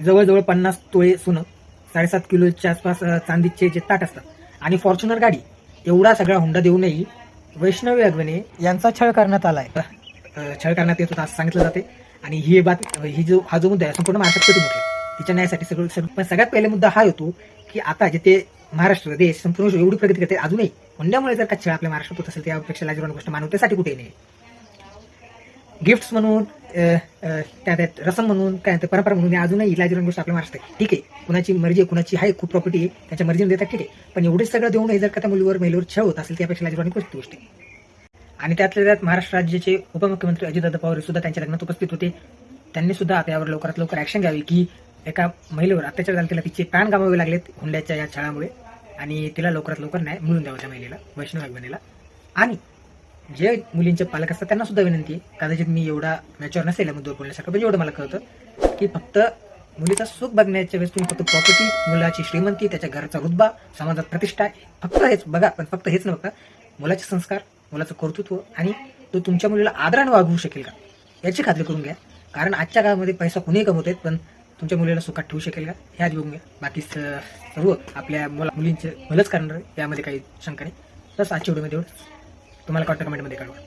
जवळजवळ पन्नास तोळे सोनं साडेसात किलोच्या आसपास चांदीचे जे ताट असतात. आणि फॉर्च्युनर गाडी एवढा सगळा हुंडा देऊनही वैष्णवी अग्वने यांचा छळ करण्यात आला आहे छळ करण्यात येत होता असं सांगितलं जाते. आणि ही बात ही जो हा जो मुद्दा आहे संपूर्ण महाराष्ट्रात पेटून उठला तिच्या न्यायासाठी सगळं सगळं पण सगळ्यात पहिले मुद्दा हा येतो की आता जे ते महाराष्ट्र देश संपूर्ण एवढी प्रगती करते अजूनही हुंड्यामुळे जर का छळ आपल्या महाराष्ट्रात होत असेल त्यापेक्षा लाजवान गोष्ट मानवतेसाठी कुठे नाही. गिफ्ट्स म्हणून काय त्यात रसम म्हणून काय म्हणतात, परंपरा म्हणून अजूनही इलाजवान गोष्ट आपल्या महाराष्ट्रात आहे. ठीक आहे कुणाची मर्जी आहे कुणाची आहे खूप प्रॉपर्टी आहे त्याच्या मर्जीने देतात ठीक आहे. पण एवढेच सगळं देऊन हे जर का त्या मुलीवर महिलेवर छळ होत असेल त्यापेक्षा लाजवान गोष्ट गोष्ट आहे. आणि त्यातल्या त्यात महाराष्ट्र राज्याचे उपमुख्यमंत्री अजितदादा पवार सुद्धा त्यांच्या लग्नात उपस्थित होते. त्यांनी सुद्धा आता यावर लवकरात लवकर ऍक्शन घ्यावी की एका महिलेवर अत्याचार झाला तिला तिचे प्राण गमावे लागलेत हुंड्याच्या या छळामुळे. आणि तिला लवकरात लवकर न्याय मिळून द्यावा त्या महिलेला वैष्णव अभिमानीला आणि जे मुलींचे पालक असतात त्यांना सुद्धा विनंती आहे. कदाचित मी एवढा मॅच्युअर नसेल या मुद्द्यावर बोलण्यासारखं पण एवढं मला कळतं की फक्त मुलीचा सुख बघण्याच्या वेळेस तुम्ही फक्त प्रॉपर्टी मुलाची श्रीमंती त्याच्या घराचा रुतबा समाजात प्रतिष्ठा फक्त हेच बघा पण फक्त हेच न बघा मुलाचे संस्कार मुलाचं कर्तृत्व आणि तो तुमच्या मुलीला आदराने वागवू शकेल का? याची खात्री करून घ्या. कारण आजच्या काळामध्ये पैसा कुणीही कमवत आहेत पण तुमच्या मुलीला सुखात ठेवू शकेल का? हे आधी बघून घ्या. बाकी सर्व आपल्या मुला मुलींचे भलंच करणार यामध्ये काही शंका नाही. तसं आजच्या व्हिडिओमध्ये एवढं तुम्हाला कॉन्टॅक्ट कमेंटमध्ये कळवा.